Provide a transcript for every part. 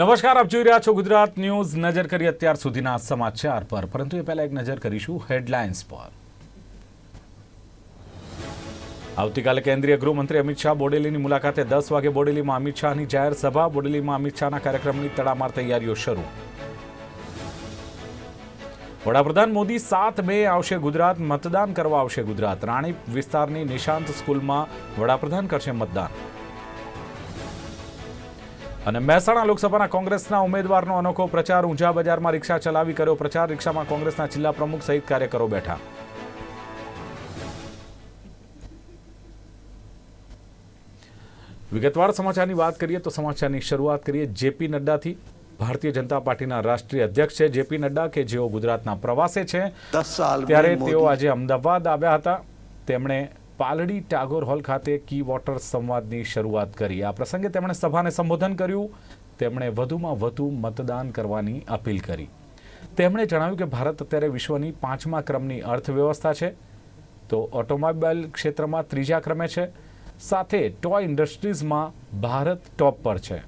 નમસ્કાર, આપ જોઈ રહ્યા છો ગુજરાત ન્યૂઝ. નજર કરી અત્યાર સુધીના સમાચાર પર. પરંતુ એ પહેલા એક નજર કરીશું હેડલાઇન્સ પર. આવતીકાલે કેન્દ્રીય ગૃહમંત્રી અમિત શાહ બોડેલીની મુલાકાતે દસ વાગે બોડેલીમાં અમિત શાહની જાહેર સભા. બોડેલીમાં અમિત શાહના કાર્યક્રમની તડામાર તૈયારીઓ શરૂ. વડાપ્રધાન મોદી સાત મે આવશે ગુજરાત, મતદાન કરવા આવશે ગુજરાત. રાણી વિસ્તારની નિશાંત સ્કૂલમાં વડાપ્રધાન કરશે મતદાન. અને મહેસાણા લોકસભાના કોંગ્રેસના ઉમેદવારનો અનોખો પ્રચાર ઊંઝા બજારમાં રિક્ષા ચલાવી કર્યો પ્રચાર. રિક્ષામાં કોંગ્રેસના જિલ્લા પ્રમુખ સહિત કાર્યકરો બેઠા. વિગતવાર સમાચારની વાત કરીએ તો સમાચારની શરૂઆત કરીએ જેપી નડ્ડાથી. ભારતીય જનતા પાર્ટીના રાષ્ટ્રીય અધ્યક્ષ છે જેપી નડ્ડા કે જેઓ ગુજરાતના પ્રવાસે છે. ત્યારે તેઓ આજે અમદાવાદ આવ્યા હતા. તેમણે પાલડી ટાગોર હોલ ખાતે કી વોટર સંવાદની શરૂઆત કરી. આ પ્રસંગે તેમણે સભાને સંબોધન કર્યું. તેમણે વધુમાં વધુ મતદાન કરવાની અપીલ કરી. તેમણે જણાવ્યું કે ભારત અત્યારે વિશ્વની પાંચમા ક્રમની અર્થવ્યવસ્થા છે. તો ઓટોમોબાઈલ ક્ષેત્રમાં ત્રીજા ક્રમે છે. સાથે ટોય ઇન્ડસ્ટ્રીઝમાં ભારત ટોપ પર છે.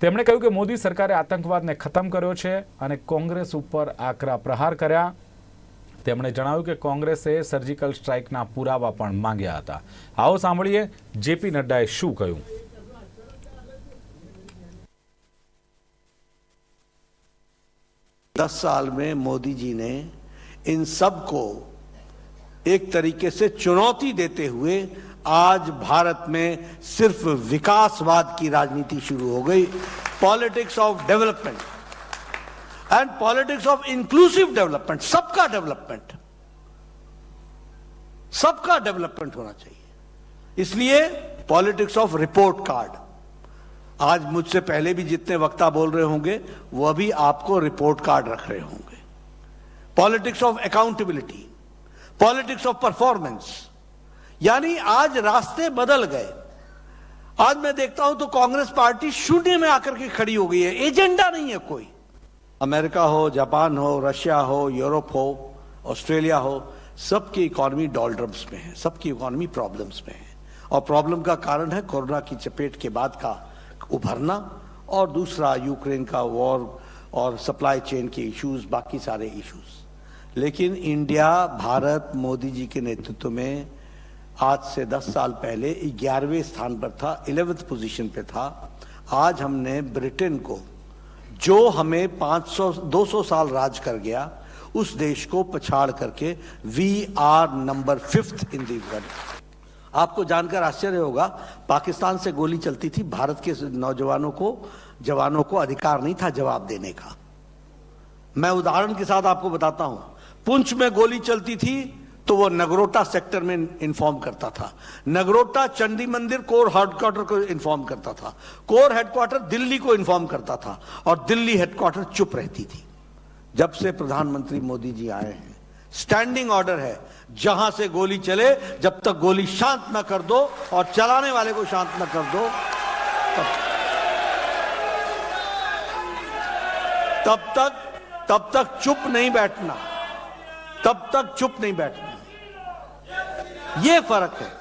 તેમણે કહ્યું કે મોદી સરકારે આતંકવાદને ખતમ કર્યો છે અને કોંગ્રેસ ઉપર આકરા પ્રહાર કર્યા. તેમણે જણાવ્યું કે કોંગ્રેસે સર્જિકલ સ્ટ્રાઇકના પુરાવા પણ માંગ્યા હતા આવો સાંભળીએ જેપી નડ્ડાએ શું કહ્યું दस साल में मोदी जी ने इन सब को एक तरीके से चुनौती देते हुए आज भारत में सिर्फ विकासवाद की राजनीति शुरू हो गई politics of development and politics of inclusive development सबका डेवलपमेंट सबका डेवलपमेंट होना चाहिए। इसलिए पॉलिटिक्स ऑफ़ रिपोर्ट कार्ड आज मुझसे पहले भी जितने वक्ता बोल रहे होंगे वह भी आपको रिपोर्ट कार्ड रख रहे होंगे। Politics of accountability politics of performance यानी आज रास्ते बदल गए। आज मैं देखता हूँ तो कांग्रेस पार्टी शून्य में आकर के खड़ी हो गई है, एजेंडा नहीं है कोई। अमेरिका हो, जापान हो, रशिया हो, यूरोप हो, ऑस्ट्रेलिया हो, सबकी इकोनॉमी डॉलड्रम्स में है, सबकी इकोनॉमी प्रॉब्लम्स में है। और प्रॉब्लम का कारण है कोरोना की चपेट के बाद का उभरना और दूसरा यूक्रेन का वॉर और सप्लाई चेन के इश्यूज़ बाकी सारे इश्यूज़ लेकिन इंडिया, भारत, मोदी जी के नेतृत्व में आज से 10 साल पहले ग्यारहवें स्थान पर था इलेवेंथ पोजीशन पे था। आज हमने ब्रिटेन को जो हमें 500 200 साल राज कर गया, उस देश को पछाड़ करके we are number fifth in the world. आपको जानकर आश्चर्य होगा, पाकिस्तान से गोली चलती थी, भारत के नौजवानों को, जवानों को अधिकार नहीं था जवाब देने का। मैं उदाहरण के साथ आपको बताता हूँ। पुंछ में गोली चलती थी तो वो नगरोटा सेक्टर में इन्फॉर्म करता था। नगरोटा, चंडी मंदिर, कोर हेडक्वार्टर को इन्फॉर्म करता था। कोर हेडक्वार्टर दिल्ली को इन्फॉर्म करता था और दिल्ली हेडक्वार्टर चुप रहती थी। जब से प्रधानमंत्री मोदी जी आए हैं स्टैंडिंग ऑर्डर है, जहाँ से गोली चले, जब तक गोली शांत न कर दो और चलाने वाले को शांत न कर दो, तब तब तक तब तक चुप नहीं बैठना, तब तक चुप नहीं बैठना। ये फर्क है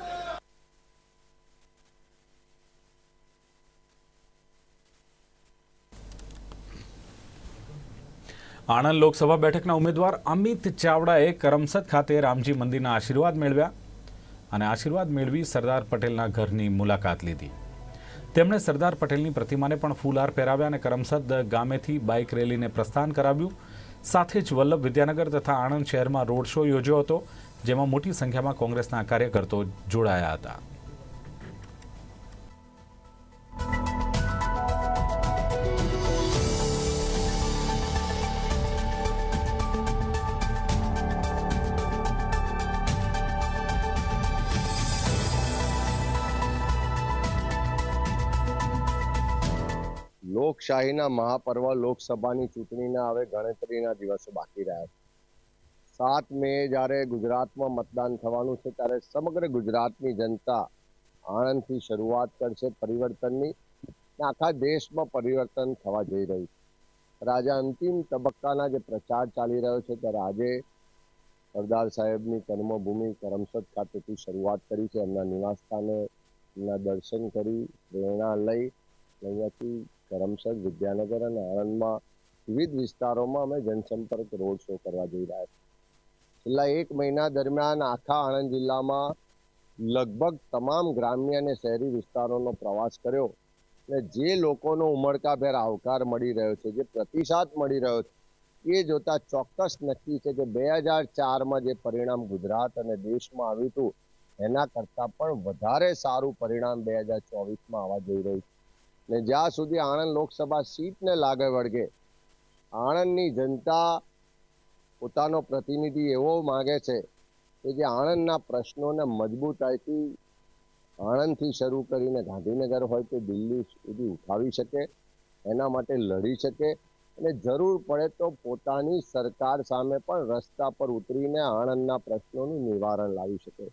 આણંદ લોકસભા બેઠકના ઉમેદવાર અમિત ચાવડાએ કરમસદ ખાતે રામજી મંદિરના આશીર્વાદ મેળવ્યા અને આશીર્વાદ મેળવી સરદાર પટેલના ઘરની મુલાકાત લીધી તેમણે સરદાર પટેલની પ્રતિમાને પણ ફૂલહાર પહેરાવ્યા અને કરમસદ ગામેથી બાઇક રેલીને પ્રસ્થાન કરાવ્યું સાથે જ વલ્લભ વિદ્યાનગર તથા આણંદ શહેરમાં રોડ શો યોજ્યો હતો જેમાં મોટી સંખ્યામાં કોંગ્રેસના કાર્યકર્તો જોડાયા હતા. લોકશાહીના મહાપર્વ લોકસભાની ચૂંટણીના હવે ગણતરીના દિવસો બાકી રહ્યા છે. સાત મે જ્યારે ગુજરાતમાં મતદાન થવાનું છે, ત્યારે સમગ્ર ગુજરાતની જનતા આણંદથી શરૂઆત કરશે પરિવર્તનની આખા દેશમાં પરિવર્તન થવા જઈ રહ્યું છે. રાજા અંતિમ તબક્કાના જે પ્રચાર ચાલી રહ્યો છે, ત્યારે આજે સરદાર સાહેબની કર્મભૂમિ કરમસદ ખાતેથી શરૂઆત કરી છે. એમના નિવાસ સ્થાને એમના દર્શન કરી, પ્રેરણા લઈ અહીંયાથી કરમસદ વિદ્યાનગર અને આણંદમાં વિવિધ વિસ્તારોમાં અમે જનસંપર્ક રોડ શો કરવા જઈ રહ્યા છીએ. છેલ્લા એક મહિના દરમિયાન આખા આણંદ જિલ્લામાં લગભગ તમામ ગ્રામ્ય અને શહેરી વિસ્તારોનો પ્રવાસ કર્યો અને જે લોકોનો ઉમળકાભેર આવકાર મળી રહ્યો છે, જે પ્રતિસાદ મળી રહ્યો છે, એ જોતા ચોક્કસ નક્કી છે કે બે હજાર ચારમાં જે પરિણામ ગુજરાત અને દેશમાં આવ્યું હતું, એના કરતાં પણ વધારે સારું પરિણામ બે હજાર ચોવીસમાં આવવા જઈ રહ્યું છે. ને જ્યાં સુધી આણંદ લોકસભા સીટને લાગે વળગે, આણંદની જનતા પોતાનો પ્રતિનિધિ એવો માગે છે કે જે આણંદના પ્રશ્નોને મજબૂતાઈથી આણંદથી શરૂ કરીને ગાંધીનગર હોય કે દિલ્હી સુધી ઉઠાવી શકે, એના માટે લડી શકે અને જરૂર પડે તો પોતાની સરકાર સામે પણ રસ્તા પર ઉતરીને આણંદના પ્રશ્નોનું નિવારણ લાવી શકે.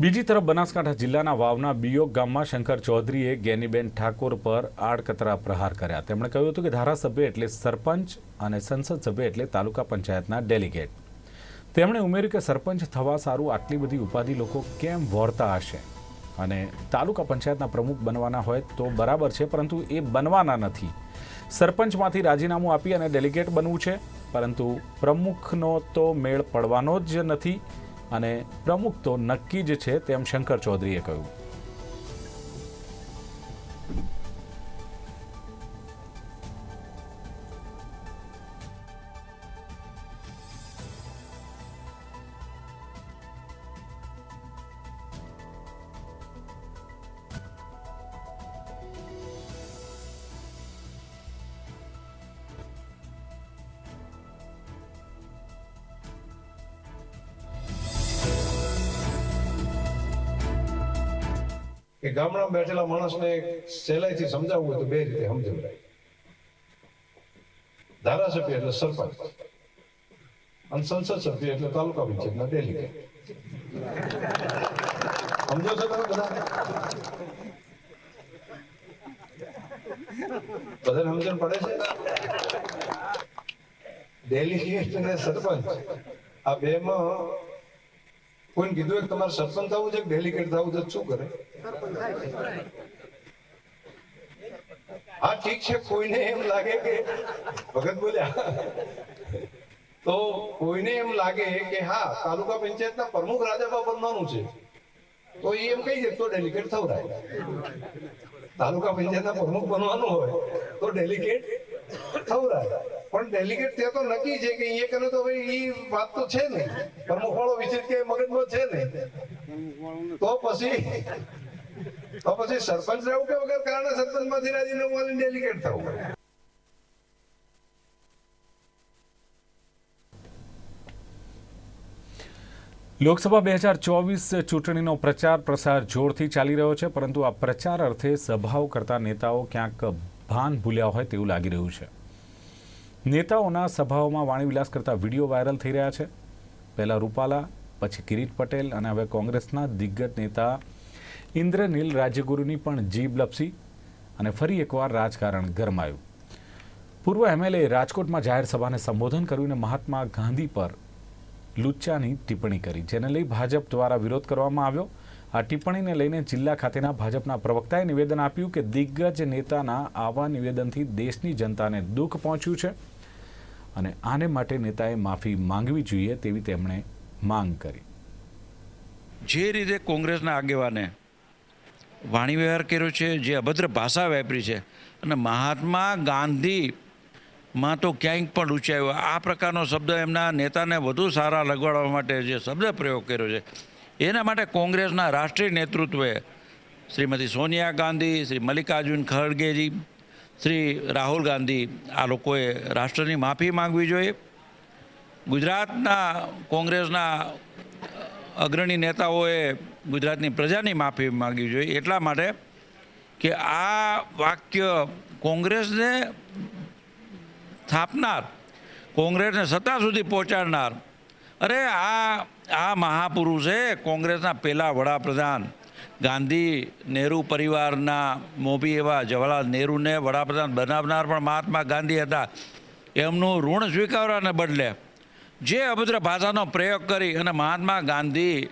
બીજી તરફ બનાસકાંઠા જિલ્લાના વાવના બિયોગ ગામમાં શંકર ચૌધરીએ ગેનીબેન ઠાકોર પર આડકતરા પ્રહાર કર્યા. તેમણે કહ્યું હતું કે ધારાસભ્ય એટલે સરપંચ અને સંસદ સભ્ય એટલે તાલુકા પંચાયતના ડેલિગેટ. તેમણે ઉમેર્યું કે સરપંચ થવા સારું આટલી બધી ઉપાધિ લોકો કેમ વોરતા હશે? અને તાલુકા પંચાયતના પ્રમુખ બનવાના હોય તો બરાબર છે, પરંતુ એ બનવાના નથી. સરપંચમાંથી રાજીનામું આપી અને ડેલિગેટ બનવું છે, પરંતુ પ્રમુખનો તો મેળ પડવાનો જ નથી. અને પ્રમુખ તો નક્કી જ છે તેમ શંકર ચૌધરીએ કહ્યું. કે ગામડામાં બેઠેલા માણસને સહેલાઈથી સમજાવવું હોય તો બે રીતે સમજાવડાય ધારાસભ્ય એટલે સરપંચ અને સંસદ સભ્ય એટલે તાલુકા પંચાયતના ડેલીગેટ. સમજો છો તમે બધા? બધાને સમજણ પડે છે? ડેલીગેટ અને સરપંચ આ બેમાં કોઈને કીધું કે તમારે સરપંચ થવું છે કે ડેલિકેટ થવું છે શું કરે? હા, ઠીક છે, કોઈને એમ લાગે કે, ભગત બોલ્યા. તો કોઈને એમ લાગે કે હા, તાલુકા પંચાયતના પ્રમુખ રાજાબા બનવાનું છે. તો એ એમ કહી દે, તો ડેલિકેટ થવડાય તાલુકા પંચાયતના પ્રમુખ બનવાનું હોય, તો ડેલિકેટ થવડાય પણ ડેલિગેટ તે તો નક્કી છે કે એ કરે તો ભાઈ એ વાત તો છે ને પ્રમુખ વિચિત કે મગજમાં છે ને તો પછી તો પછી સરપંચ રહેવું કે વગર કારણે સરપંચમાંથી રાજીનામું વાળી ડેલિગેટ થવું લોકસભા બે હજાર ચોવીસ ચૂંટણીનો પ્રચાર પ્રસાર જોરથી ચાલી રહ્યો છે, પરંતુ આ પ્રચાર અર્થે સભાઓ કરતા નેતાઓ ક્યાંક ભાન ભૂલ્યા હોય તેવું લાગી રહ્યું છે. નેતાઓના સભાઓમાં વાણીવિલાસ કરતા વીડિયો વાયરલ થઈ રહ્યા છે. પહેલાં રૂપાલા, પછી કિરીટ પટેલ અને હવે કોંગ્રેસના દિગ્ગજ નેતા ઇન્દ્રનીલ રાજ્યગુરુની પણ જીભ લપસી અને ફરી એકવાર રાજકારણ ગરમાયું. પૂર્વ એમએલએ રાજકોટમાં જાહેર સભાને સંબોધન કર્યું અને મહાત્મા ગાંધી પર લુચ્ચાની ટિપ્પણી કરી, જેને લઈ ભાજપ દ્વારા વિરોધ કરવામાં આવ્યો. આ ટિપ્પણીને લઈને જિલ્લા ખાતેના ભાજપના પ્રવક્તાએ નિવેદન આપ્યું કે દિગ્ગજ નેતાના આવા નિવેદનથી દેશની જનતાને દુઃખ પહોંચ્યું છે અને આને માટે નેતાએ માફી માંગવી જોઈએ તેવી તેમણે માંગ કરી. જે રીતે કોંગ્રેસના આગેવાને વાણી વ્યવહાર કર્યો છે, જે અભદ્ર ભાષા વાપરી છે અને મહાત્મા ગાંધીમાં તો ક્યાંય પણ ઊંચાયો આ પ્રકારનો શબ્દ એમના નેતાને વધુ સારા લગાડવા માટે જે શબ્દ પ્રયોગ કર્યો છે એના માટે કોંગ્રેસના રાષ્ટ્રીય નેતૃત્વે શ્રીમતી સોનિયા ગાંધી, શ્રી મલ્લિકાર્જુન ખડગેજી, શ્રી રાહુલ ગાંધી આ લોકોએ રાષ્ટ્રની માફી માંગવી જોઈએ. ગુજરાતના કોંગ્રેસના અગ્રણી નેતાઓએ ગુજરાતની પ્રજાની માફી માંગવી જોઈએ. એટલા માટે કે આ વાક્ય કોંગ્રેસને સ્થાપનાર, કોંગ્રેસને સત્તા સુધી પહોંચાડનાર અરે આ આ મહાપુરુષે કોંગ્રેસના પહેલા વડાપ્રધાન ગાંધી નહેરુ પરિવારના મોભી એવા જવાહરલાલ નહેરુને વડાપ્રધાન બનાવનાર પણ મહાત્મા ગાંધી હતા. એમનું ઋણ સ્વીકારવાને બદલે જે અભદ્ર ભાષાનો પ્રયોગ કરી અને મહાત્મા ગાંધી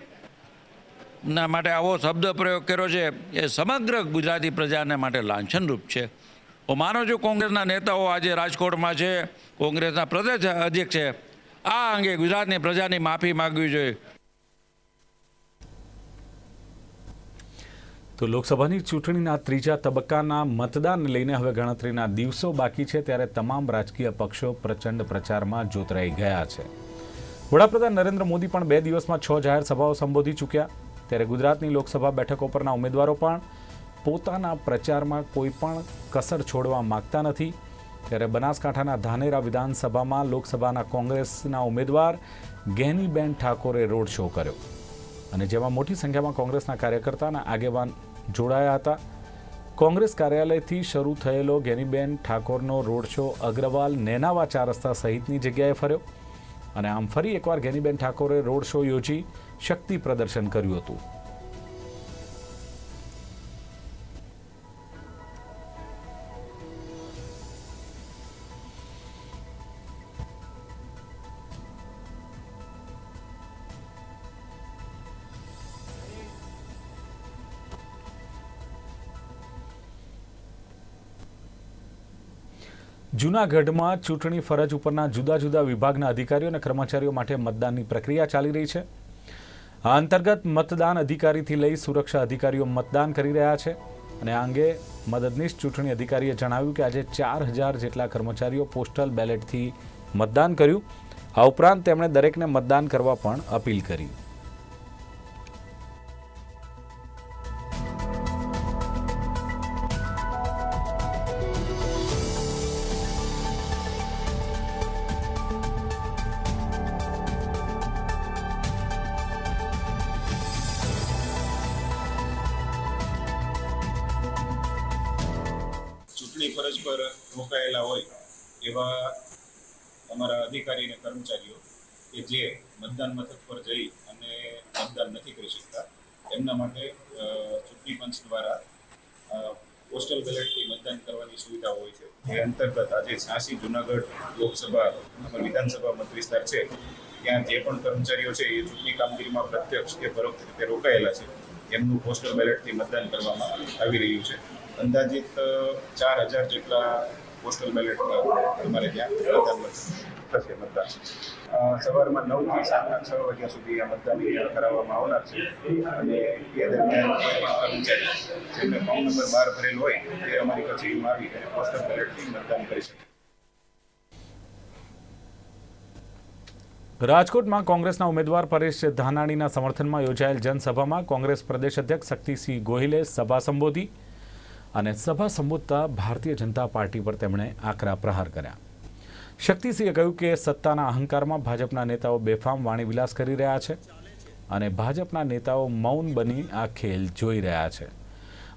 ના માટે આવો શબ્દ પ્રયોગ કર્યો છે, એ સમગ્ર ગુજરાતી પ્રજાને માટે લાંછનરૂપ છે. હું માનું છું કોંગ્રેસના નેતાઓ આજે રાજકોટમાં છે, કોંગ્રેસના પ્રદેશ અધ્યક્ષ છે આ અંગે ગુજરાતની પ્રજાની માફી માગવી જોઈએ. તો લોકસભાની ચૂંટણીના ત્રીજા તબક્કાના મતદાન લઈને હવે ગણતરીના દિવસો બાકી છે ત્યારે તમામ રાજકીય પક્ષો પ્રચંડ પ્રચારમાં જોતરાઈ ગયા છે. વડાપ્રધાન નરેન્દ્ર મોદી પણ બે દિવસમાં છ જાહેર સભાઓ સંબોધી ચૂક્યા. ત્યારે ગુજરાતની લોકસભા બેઠકો પરના ઉમેદવારો પણ પોતાના પ્રચારમાં કોઈ પણ કસર છોડવા માંગતા નથી. ત્યારે બનાસકાંઠાના ધાનેરા વિધાનસભામાં લોકસભાના કોંગ્રેસના ઉમેદવાર ગેનીબેન ઠાકોરે રોડ શો કર્યો. અને જેમાં મોટી સંખ્યામાં કોંગ્રેસના કાર્યકર્તાના આગેવાન જોડાયા હતા. કોંગ્રેસ કાર્યાલયથી શરૂ થયેલો ગેનીબેન ઠાકોરનો રોડ શો અગ્રવાલ નેનાવા ચાર રસ્તા સહિતની જગ્યાએ ફર્યો. અને આમ ફરી એકવાર ગેનીબેન ઠાકોરે રોડ શો યોજી શક્તિ પ્રદર્શન કર્યું હતું. જૂનાગઢમાં ચૂંટણી ફરજ ઉપરના જુદા જુદા વિભાગના અધિકારીઓ અને કર્મચારીઓ માટે મતદાનની પ્રક્રિયા ચાલી રહી છે. આ અંતર્ગત મતદાન અધિકારીથી લઈ સુરક્ષા અધિકારીઓ મતદાન કરી રહ્યા છે અને આ અંગે મદદનીશ ચૂંટણી અધિકારીએ જણાવ્યું કે આજે ચાર હજાર જેટલા કર્મચારીઓ પોસ્ટલ બેલેટથી મતદાન કર્યું. આ ઉપરાંત તેમણે દરેકને મતદાન કરવા પણ અપીલ કરી. મતદાન નથી કરી શકતા. એમના માટે ચૂંટણી પંચ દ્વારા પોસ્ટલ બેલેટથી મતદાન કરવાની સુવિધા હોય છે. એ અંતર્ગત આજે ઝાંસી જુનાગઢ લોકસભા વિધાનસભા મતવિસ્તાર છે. ત્યાં જે પણ કર્મચારીઓ છે, એ ચૂંટણી કામગીરીમાં પ્રત્યક્ષ કે પરોક્ષ રીતે રોકાયેલા છે. એમનું પોસ્ટલ બેલેટથી મતદાન કરવામાં આવી રહ્યું છે. અંદાજિત ચાર હજાર જેટલા પોસ્ટલ બેલેટ અમારે ત્યાં મતદાન થશે મતદાન. સવારમાં નવથી સાંજના છ વાગ્યા સુધી આ મતદાન કરાવવામાં આવનાર છે. અને એ દરમિયાન કર્મચારી જેમને ફોર્મ નંબર બાર ભરેલ હોય તે અમારી કચેરીમાં આવી અને પોસ્ટલ બેલેટથી મતદાન કરી શકે. રાજકોટમાં કોંગ્રેસના ઉમેદવાર પરેશ ધાનાણીના સમર્થનમાં યોજાયેલ જનસભામાં કોંગ્રેસ પ્રદેશ અધ્યક્ષ શક્તિસિંહ ગોહિલે સભા સંબોધી અને સભા સંબોધતા ભારતીય જનતા પાર્ટી પર તેમણે આકરા પ્રહાર કર્યા. શક્તિસિંહે કહ્યું કે સત્તાના અહંકારમાં ભાજપના નેતાઓ બેફામ વાણીવિલાસ કરી રહ્યા છે અને ભાજપના નેતાઓ મૌન બની આ ખેલ જોઈ રહ્યા છે.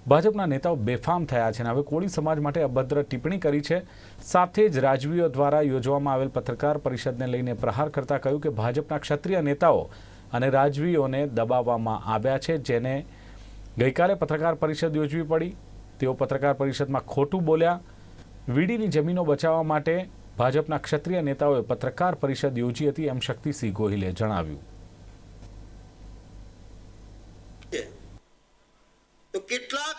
ભાજપના નેતાઓ બેફામ થયા છે અને હવે કોળી સમાજ માટે અભદ્ર ટિપ્પણી કરી છે. સાથે જ રાજવીઓ દ્વારા યોજવામાં આવેલ પત્રકાર પરિષદને લઈને પ્રહાર કરતા કહ્યું કે ભાજપના ક્ષત્રિય નેતાઓ અને રાજવીઓને દબાવવામાં આવ્યા છે, જેને ગઈકાલે પત્રકાર પરિષદ યોજવી પડી. તેઓ પત્રકાર પરિષદમાં ખોટું બોલ્યા. વીડીની જમીનો બચાવવા માટે ભાજપના ક્ષત્રિય નેતાઓએ પત્રકાર પરિષદ યોજી હતી એમ શક્તિસિંહ ગોહિલે જણાવ્યું. તો કેટલાક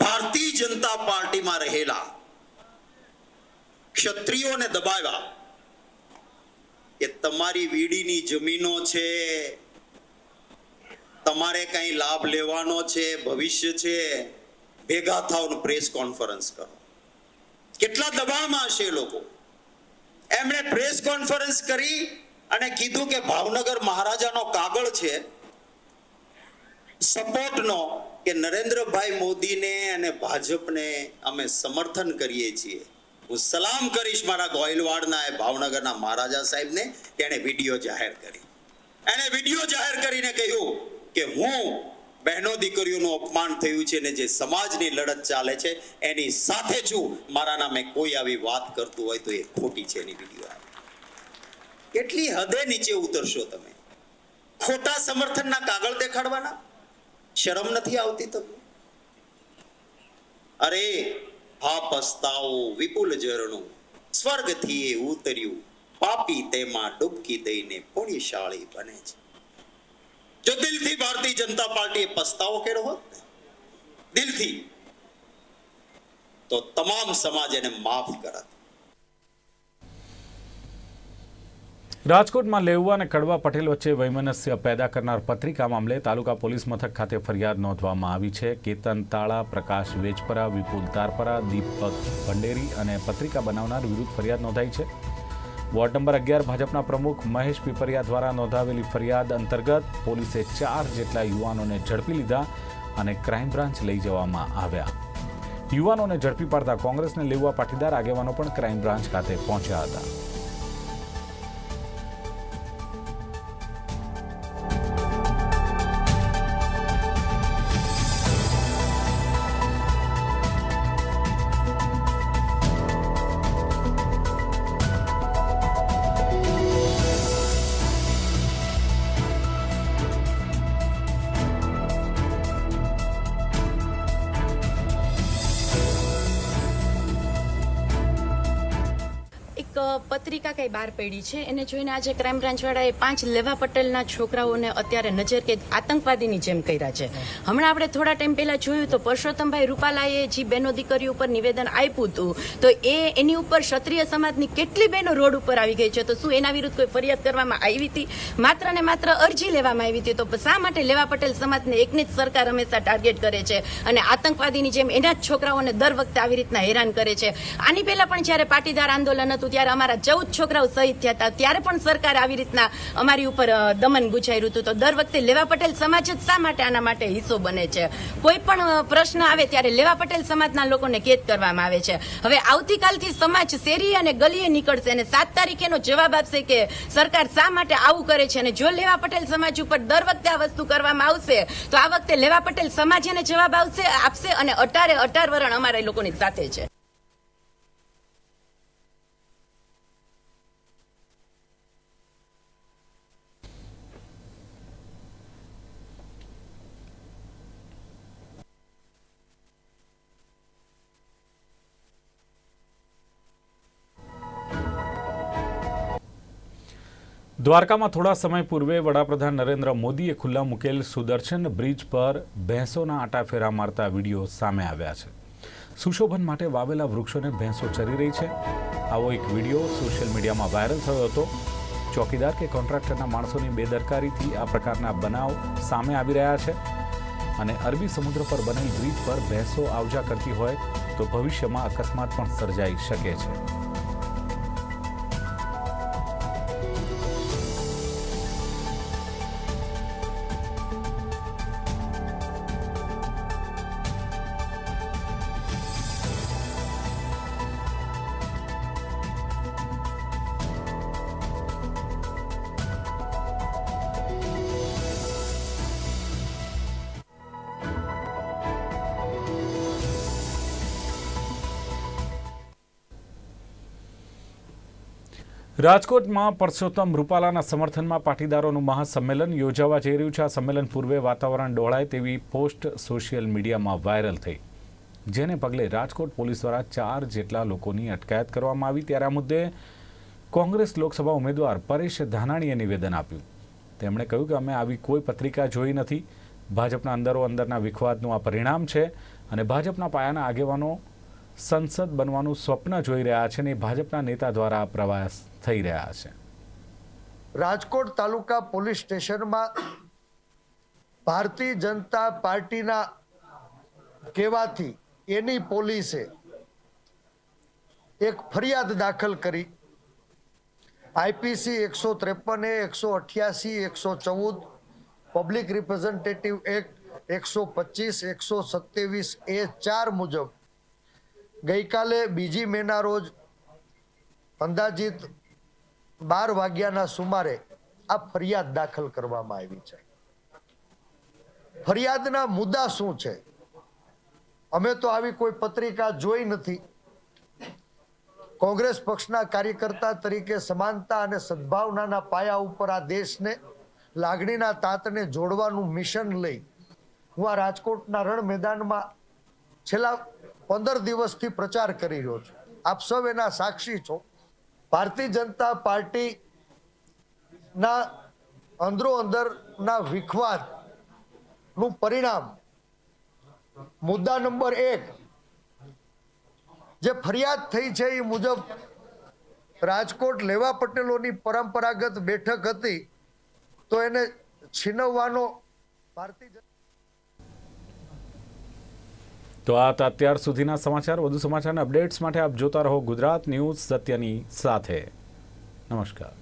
ભારતીય જનતા પાર્ટીમાં રહેલા ક્ષત્રિયોને દબાવ્યા કે તમારી વીડીની જમીનો છે, તમારે કઈ લાભ લેવાનો છે, ભવિષ્ય છે, ભેગા થાવ પ્રેસ કોન્ફરન્સ કરો. કેટલા દબાણમાં હશે લોકો? એમણે પ્રેસ કોન્ફરન્સ કરી અને કીધું કે ભાવનગર મહારાજાનો કાગળ છે, સપોર્ટનો કે નરેન્દ્રભાઈ મોદીને અને ભાજપને અમે સમર્થન કરીએ છીએ. હું સલામ કરીશ મારા ગોયલવાડના એ ભાવનગરના મહારાજા સાહેબને તેણે વીડિયો જાહેર કરી. એણે વીડિયો જાહેર કરીને કહ્યું કે હું બહેનો દીકરીઓનું અપમાન થયું છે ને જે સમાજની લડત ચાલે છે, એની સાથે છું મારા નામે કોઈ આવી વાત કરતું હોય તો એ ખોટી છે એની વીડિયો કેટલી હદે નીચે ઉતરશો તમે? ખોટા સમર્થનના કાગળ દેખાડવાના? શરમ નથી આવતી તમને? અરે હા પસ્તાવો, વિપુલ ઝરણું, સ્વર્ગથી એ ઉતર્યું, પાપી તેમાં ડૂબકી દઈને પુણ્યશાળી બને છે. જો દિલથી ભારતીય જનતા પાર્ટીએ પસ્તાવો કર્યો હોત, દિલથી, તો તમામ સમાજ એને માફ કરત. રાજકોટમાં લેઉવા અને કડવા પટેલ વચ્ચે વૈમનસ્ય પેદા કરનાર પત્રિકા મામલે તાલુકા પોલીસ મથક ખાતે ફરિયાદ નોંધવામાં આવી છે. કેતન તાળા, પ્રકાશ વેજપરા, વિપુલ તારપરા, દીપક ભંડેરી અને પત્રિકા બનાવનાર વિરુદ્ધ ફરિયાદ નોંધાઈ છે. વોર્ડ નંબર અગિયાર ભાજપના પ્રમુખ મહેશ પીપરિયા દ્વારા નોંધાવેલી ફરિયાદ અંતર્ગત પોલીસે ચાર જેટલા યુવાનોને ઝડપી લીધા અને ક્રાઇમ બ્રાન્ચ લઈ જવામાં આવ્યા. યુવાનોને ઝડપી પાડતા કોંગ્રેસને લેવા પાટીદાર આગેવાનો પણ ક્રાઇમ બ્રાન્ચ ખાતે પહોંચ્યા હતા. એક પત્રિકા કઈ બહાર પડી છે, એને જોઈને આજે ક્રાઇમ બ્રાન્ચ વાળાએ પાંચ લેવા પટેલના છોકરાઓને અત્યારે નજર કે આતંકવાદીની જેમ કર્યા છે. હમણાં આપણે થોડા ટાઈમ પહેલા જોયું તો પરસોત્તમભાઈ રૂપાલાએ જે બહેનો દીકરી ઉપર નિવેદન આપ્યું હતું, તો એ એની ઉપર ક્ષત્રિય સમાજની કેટલી બહેનો રોડ ઉપર આવી ગઈ છે, તો શું એના વિરુદ્ધ કોઈ ફરિયાદ કરવામાં આવી હતી? માત્ર ને માત્ર અરજી લેવામાં આવી હતી, તો શા માટે લેવા પટેલ સમાજને એકને જ સરકાર હંમેશા ટાર્ગેટ કરે છે અને આતંકવાદીની જેમ એના જ છોકરાઓને દર વખતે આવી રીતના હેરાન કરે છે? આની પહેલા પણ જ્યારે પાટીદાર આંદોલન હતું, ત્યારે અમારા ચૌદ છોકરાઓ શહીદ થયા હતા. ત્યારે પણ સરકાર આવી રીતના અમારી ઉપર દમન ગુજાર્યું હતું. તો દર વખતે લેવા પટેલ સમાજ જ શા માટે આના માટે હિસ્સો બને છે? કોઈ પણ પ્રશ્ન આવે ત્યારે લેવા પટેલ સમાજના લોકોને કેદ કરવામાં આવે છે. હવે આવતીકાલથી સમાજ શેરી અને ગલીએ નીકળશે અને સાત તારીખેનો જવાબ આપશે કે સરકાર શા માટે આવું કરે છે અને જો લેવા પટેલ સમાજ ઉપર દર વખતે આ વસ્તુ કરવામાં આવશે, તો આ વખતે લેવા પટેલ સમાજ એને જવાબ આવશે આપશે અને અટારે અટાર વરણ અમારા લોકોની સાથે છે. દ્વારકામાં થોડા સમય પૂર્વે વડાપ્રધાન નરેન્દ્ર મોદીએ ખુલ્લા મૂકેલ સુદર્શન બ્રિજ પર ભેંસોના આટાફેરા મારતા વીડિયો સામે આવ્યા છે. સુશોભન માટે વાવેલા વૃક્ષોને ભેંસો ચરી રહી છે. આવો એક વીડિયો સોશિયલ મીડિયામાં વાયરલ થયો હતો. ચોકીદાર કે કોન્ટ્રાક્ટરના માણસોની બેદરકારીથી આ પ્રકારના બનાવ સામે આવી રહ્યા છે અને અરબી સમુદ્ર પર બનેલ બ્રિજ પર ભેંસો આવજા કરતી હોય તો ભવિષ્યમાં અકસ્માત પણ સર્જાઈ શકે છે. રાજકોટમાં પરસોત્તમ રૂપાલાના સમર્થનમાં પાટીદારોનું મહાસંમેલન યોજાવા જઈ રહ્યું છે. આ સંમેલન પૂર્વે વાતાવરણ ડોળાય તેવી પોસ્ટ સોશિયલ મીડિયામાં વાયરલ થઈ. જેને પગલે રાજકોટ પોલીસ દ્વારા ચાર જેટલા લોકોની અટકાયત કરવામાં આવી. ત્યારે આ મુદ્દે કોંગ્રેસ લોકસભા ઉમેદવાર પરેશ ધાનાણીએ નિવેદન આપ્યું. તેમણે કહ્યું કે અમે આવી કોઈ પત્રિકા જોઈ નથી. ભાજપના અંદરો અંદરના વિખવાદનું આ પરિણામ છે અને ભાજપના પાયાના આગેવાનો સંસદ બનવાનું સ્વપ્ન જોઈ રહ્યા છે અને ભાજપના નેતા દ્વારા પ્રવાસ થઈ રહ્યા છે. રાજકોટ તાલુકા પોલીસ સ્ટેશનમાં ભારતીય જનતા પાર્ટીના કહેવાથી એની પોલીસે એક ફરિયાદ દાખલ કરી. આઈપીસી એકસો ત્રેપન એ, એકસો અઠ્યાસી, એકસો ચૌદ, પબ્લિક રિપ્રેઝેન્ટેટિવ એક્ટ એકસો પચીસ, એકસો સત્યાવીસ એ ચાર મુજબ ગઈકાલે બીજી મેના રોજ અંદાજિત બાર વાગ્યાના સુમારે આ ફરિયાદ દાખલ કરવામાં આવી છે. ફરિયાદના મુદ્દા શું છે? અમે તો આવી કોઈ પત્રિકા જોઈ નથી. કોંગ્રેસ પક્ષના કાર્યકર્તા તરીકે સમાનતા અને સદભાવનાના પાયા ઉપર આ દેશને લાગણીના તાતને જોડવાનું મિશન લઈ હું આ રાજકોટના રણ મેદાનમાં છેલ્લા પંદર દિવસથી પ્રચાર કરી રહ્યો છું. આપ સૌ એના સાક્ષી છો. ભારતીય જનતા પાર્ટી ના અંદરો અંદરના વિખવાદનું પરિણામ મુદ્દા નંબર એક જે ફરિયાદ થઈ છે એ મુજબ રાજકોટ લેવા પટેલોની પરંપરાગત બેઠક હતી તો એને છીનવવાનો ભારતીય તો આ અત્યાર સુધીના સમાચાર. વધુ સમાચારના અપડેટ્સ માટે આપ જોતા રહો ગુજરાત ન્યૂઝ સત્યની સાથે. નમસ્કાર.